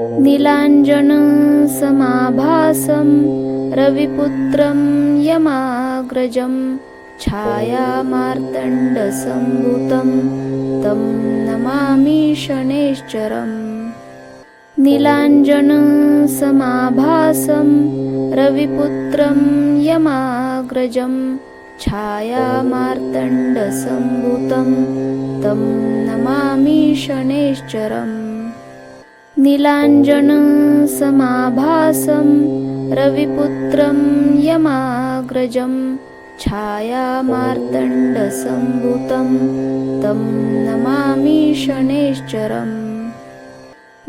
नीलाञ्जनसमाभासं रविपुत्रं यमाग्रजं छायामार्तण्डसम्भुतं तं नमामि शनैश्चरम् नीलाञ्जनसमाभासं रविपुत्रं यमाग्रजं छायामार्तण्डसम्भुतं तं नमामि शनैश्चरम् नीलाञ्जनसमाभासं रविपुत्रं यमाग्रजं छायामार्तण्डसम्भुतं तं नमामि शनैश्चरम्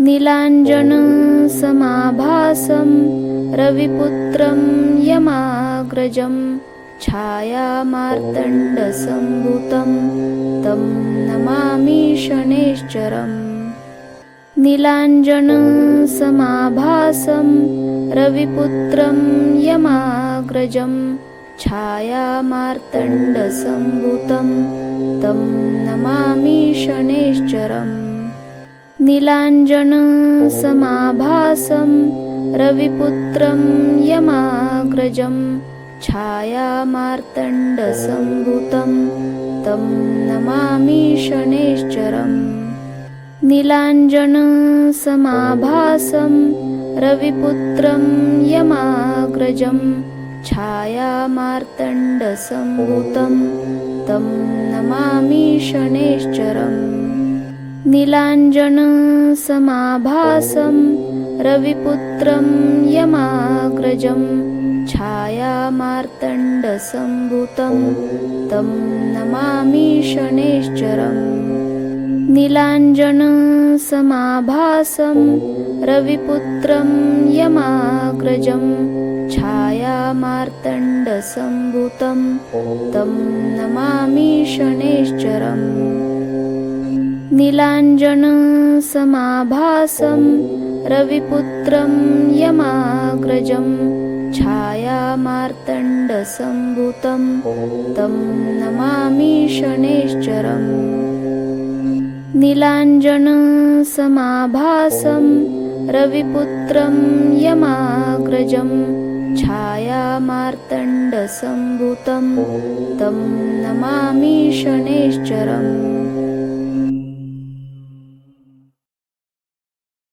नीलाञ्जनसमाभासं रविपुत्रं यमाग्रजं छायामार्तण्डसम्भुतं तं नमामि शनैश्चरम् नीलाञ्जनसमाभासं रविपुत्रं यमाग्रजं छायामार्तण्डसम्भुतं तं नमामि शनैश्चरम्। नीलाञ्जनसमाभासं रविपुत्रं यमाग्रजं छायामार्तण्डसम्भुतं तं नमामि शनैश्चरम् नीलाञ्जनसमाभासं रविपुत्रं यमाग्रजं छायामार्तण्डसम्भुतं तं नमामि शनैश्चरम्। नीलाञ्जनसमाभासं रविपुत्रं यमाग्रजं छायामार्तण्डसम्भुतं तं नमामि शनैश्चरम् नीलाञ्जनसमाभासं रविपुत्रं यमाग्रजं छायामार्तण्डसम्भुतं तं नमामि शनैश्चरम् नीलाञ्जनसमाभासं रविपुत्रं यमाग्रजं छायामार्तण्डसम्भुतं तं नमामि शनैश्चरम् नीलाञ्जनसमाभासं रविपुत्रं यमाग्रजं छायामार्तण्डसम्भुतं तं नमामि शनैश्चरम्